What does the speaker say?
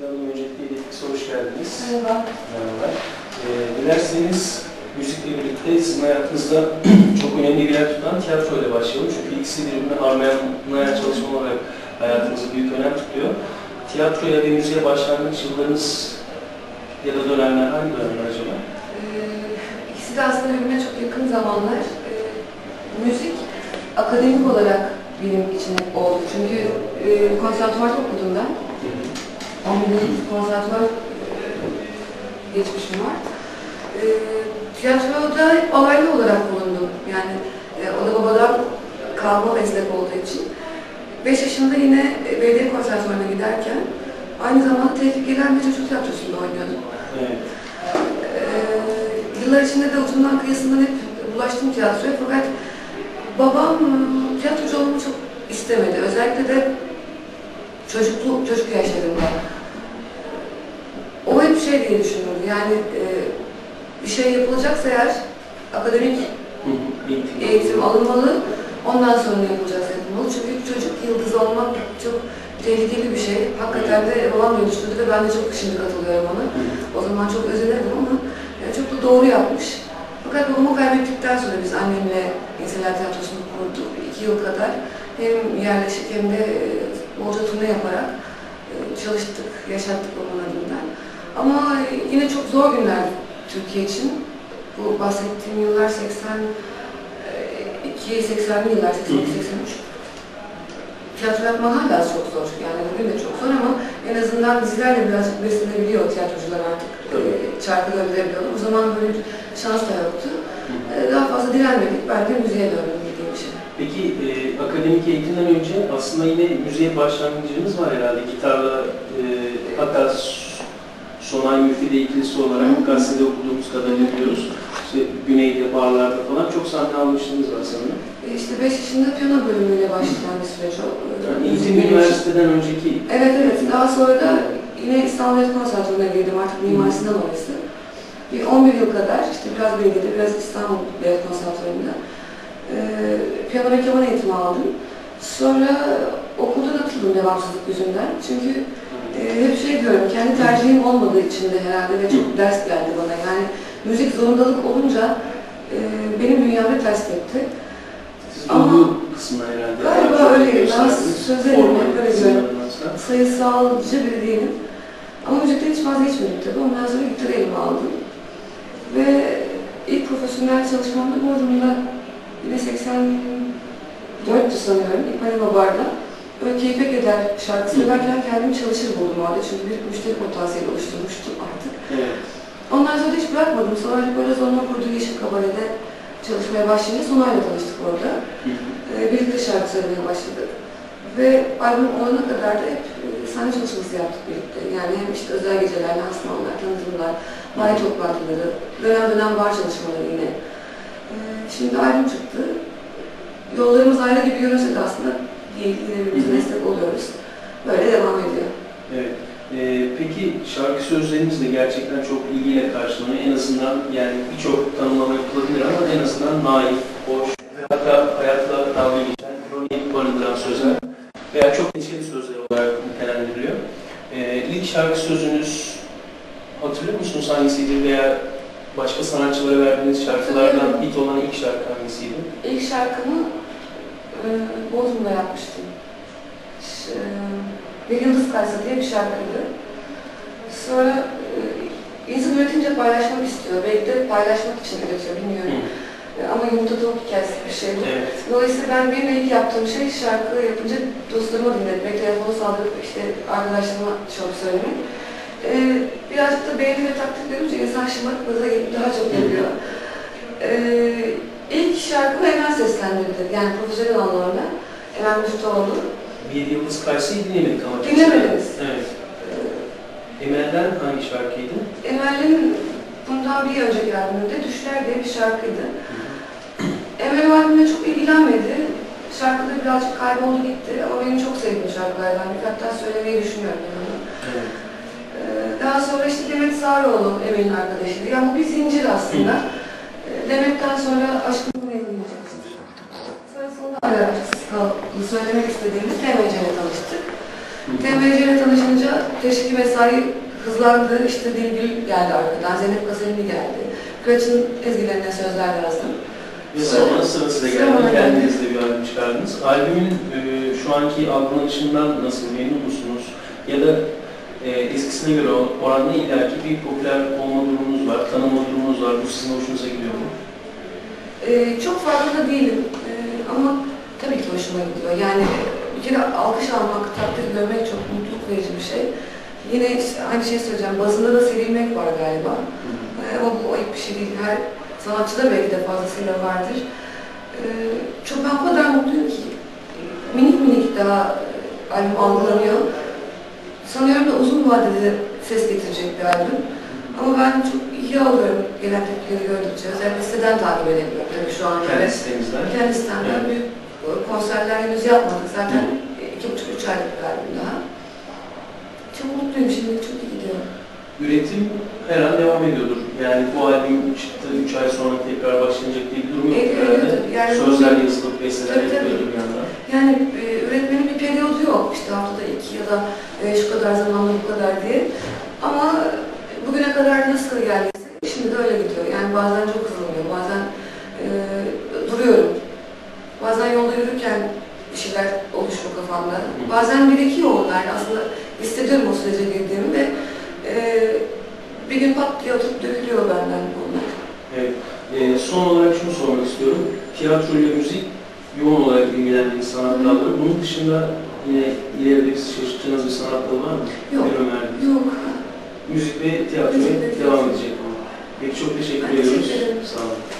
Hanım öncelikle hoş geldiniz. Merhaba. Merhabalar. Ee, dilerseniz müzikle birlikte sizin hayatınızda çok önemli bir yer tutan tiyatro ile başlayalım. Çünkü ikisi birbirine harmanlayan çalışma olarak hayatınızda büyük önem tutuyor. Tiyatroya ve müziğe başlangıç yıllarınız ya da dönemler hangi dönemler acaba? Ee, ikisi de aslında birbirine çok yakın zamanlar. Ee, müzik akademik olarak benim için oldu. Çünkü e, konservatuvarda okudum ben. 11 yıl konservatuvar e, geçmişim var. E, tiyatroda hep alaylı olarak bulundum. Yani e, o da babadan kalma meslek olduğu için. 5 yaşında yine e, belediye konservatuvarına giderken aynı zamanda Tevfik Gelen bir çocuk tiyatrosunda oynuyordum. Evet. Ee, yıllar içinde de ucundan kıyısından hep bulaştım tiyatroya fakat babam ıı, tiyatrocu olmayı çok istemedi. Özellikle de çocukluk, çocuk yaşlarında. Şey diye düşünürdü yani e, bir şey yapılacaksa eğer akademik. Eğitim. eğitim alınmalı, ondan sonra yapılacaksa yapılmalı. Çünkü çocuk yıldızı olmak çok tehlikeli bir şey. Hakikaten de babam dönüştürdü ve ben de çok şimdi katılıyorum ona. O zaman çok özenirdim ama e, çok da doğru yapmış. Fakat babamı kaybettikten sonra biz annemle İnseler Tiyatrosu'nu kurduk. İki yıl kadar hem yerleşik hem de e, bolca turne yaparak e, çalıştık, yaşattık babamın adından. Ama e, yine çok zor günler Türkiye için. Bu bahsettiğim yıllar 82, 80'li yıllar, 82, 83. Tiyatro yapmak hala çok zor. Yani bugün de çok zor ama en azından dizilerle birazcık beslenebiliyor tiyatrocular artık. Ee, şarkı gönderebiliyorlar. O zaman böyle bir şans da yoktu. Ee, daha fazla direnmedik. Ben de müziğe döndüm bildiğim için. Peki e, akademik eğitimden önce aslında yine müziğe başlangıcınız var herhalde. Gitarla e, hatta Sonay Müfide ikilisi olarak gazetede okuduğumuz kadarıyla biliyoruz. İşte Güney'de, barlarda falan çok sahne almışlığınız var sanırım. Ee, işte 5 yaşında piyano bölümüyle başlayan bir süreç o. Ee, Yani eğitim üniversiteden önceki Evet evet. Daha sonra da yine İstanbul Devlet Konservatuvarı'na girdim artık Mimar Sinan orası. Bir 11 yıl kadar işte biraz Bilgi'de biraz İstanbul Devlet Konservatuvarı'nda e, piyano ve keman eğitimi aldım. Sonra okuldan atıldım devamsızlık yüzünden. Çünkü e, hep şey diyorum, kendi tercihim olmadığı için de herhalde ve çok ders geldi bana. Yani müzik zorundalık olunca e, benim dünyamda ters siz Ama- bu kısmına herhalde. Galiba çok öyle. Daha gösterdiniz. sözelim, Formal hep öyle kısımlarından diyorum. sonra. sayısalcı biri değilim. Ama müzikten hiç vazgeçmedim tabii. Ondan sonra gitarı elime aldım. Ve ilk profesyonel çalışmam da Bodrum'da yine 84'tü sanıyorum. İpanema Bar'da. Böyle keyfe keder şarkı söylerken kendimi çalışır buldum orada. Çünkü bir müşteri potansiyeli oluşturmuştum artık. Evet. Ondan sonra hiç bırakmadım. Sonra böyle zorunlu kurduğu Yeşil Kabare'de çalışmaya başlayınca Sonay'la tanıştık orada. Hı hı. Ee, birlikte şarkı söylemeye başladık. Ve albüm olana kadar da hep e, sahne çalışması yaptık birlikte. Yani hem işte özel geceler, lansmanlar, tanıtımlar, bayi toplantıları, dönem dönem bar çalışmaları yine. Ee, şimdi albüm çıktı. Yollarımız ayrı gibi görünse de aslında birbirimize destek oluyoruz. Böyle devam ediyor. Evet. Ee, peki şarkı sözleriniz de gerçekten çok ilgiyle karşılanıyor. En azından yani birçok tanımlama yapılabilir ama en azından naif, hoş ve hatta hayatla dalga geçen, ironik barındıran sözler veya çok neşeli sözler olarak nitelendiriliyor. Ee, ilk şarkı sözünüz hatırlıyor musunuz hangisiydi veya başka sanatçılara verdiğiniz şarkılardan hit olan ilk şarkı hangisiydi? İlk şarkımı e, Bodrum'da yapmıştım. E, Bir Yıldız Kaysa diye bir şarkıydı. Sonra e, insan üretince paylaşmak istiyor. Belki de paylaşmak için üretiyor, bilmiyorum. E, ama yumurta tavuk hikayesi bir şey bu. Evet. Dolayısıyla ben benim ilk yaptığım şey şarkı yapınca dostlarıma dinletmek, telefonu saldırıp işte arkadaşlarıma şarkı söylemek. E, birazcık da beğeni ve takdir görünce insan şımarıklığa gelip daha çok yapıyor. E, ilk şarkımı Emel seslendirdi. Yani profesyonel anlamda. Emel Müftüoğlu. Bir Yıldız Kayseri'yi dinlemedik ama. Dinlemediniz. Evet. E, Emel'den hangi şarkıydı? Emel'in bundan bir önceki albümünde Düşler diye bir şarkıydı. Emel albümle çok ilgilenmedi. Şarkıda birazcık kayboldu gitti ama benim çok sevdiğim şarkılardan biri. Hatta söylemeyi düşünüyorum onu. Evet. Ee, Daha sonra işte Demet Sağroğlu Emel'in arkadaşıydı. Yani bu bir zincir aslında. Ee, Demet'ten sonra Aşkımı Söylemek istediğimiz Demet'le tanıştık. TMC ile tanışınca teşviki mesai hızlandı. İşte Dilgül geldi arkadan, Zeynep Kazanlı geldi. Kıraç'ın ezgilerine sözler yazdım. Ve sonra sıra size geldi. Kendiniz de bir albüm çıkardınız. Albümün e, şu anki algılanışından nasıl memnun musunuz? Ya da e, eskisine göre oranla illaki bir popüler olma durumunuz var, tanınma durumunuz var. Bu sizin hoşunuza gidiyor mu? Ee, çok farkında değilim Ee, ama tabii ki hoşuma gidiyor. Yani bir kere alkış almak, takdir görmek çok mutluluk verici bir şey. Yine aynı şeyi söyleyeceğim, bazında da sevilmek var galiba. Ee, ama bu ayıp bir şey değil. Her sanatçıda belki de fazlasıyla vardır. Ee, çok ben o kadar mutluyum ki minik minik daha e, albüm algılanıyor. Sanıyorum da uzun vadede ses getirecek bir albüm. Ama ben çok iyi alıyorum gelen tepkileri gördükçe. Özellikle siteden takip edebiliyorum tabii şu an. Kendi sitemizden. Kendi sitemden Evet. büyük konserler henüz yapmadık. Zaten iki buçuk, üç aylık albüm daha. Çok mutluyum şimdi, çok iyi gidiyor. Üretim her an devam ediyordur. Yani bu albüm çıktı 3 ay sonra tekrar başlanacak diye bir durum yok Ediyor, herhalde. Yani Sözler bu- yazılıp besteler yapıyordur bir yandan. Yani e, üretmenin bir periyodu yok. İşte haftada iki ya da e, şu kadar zamanda bu kadar diye. Ama bugüne kadar nasıl geldiyse şimdi de öyle gidiyor. Yani bazen çok hızlanıyor, bazen e, duruyorum. Bazen yolda yürürken bir şeyler oluşuyor kafamda. Bazen birikiyor onlar. Aslında hissediyorum o sürece girdiğimi ve e, bir gün pat diye oturup dökülüyor benden onlar. Evet. Ee, son olarak şunu sormak istiyorum. Tiyatro ile müzik yoğun olarak ilgilendiğiniz sanat dalları. Bunun dışında yine ileride bir şaşırtacağınız bir sanat dalı var mı? Yok. Bir önerdiğiniz. Yok. Müzik ve tiyatroya devam edecek. Peki çok teşekkür ediyoruz. ederim. Sağ olun.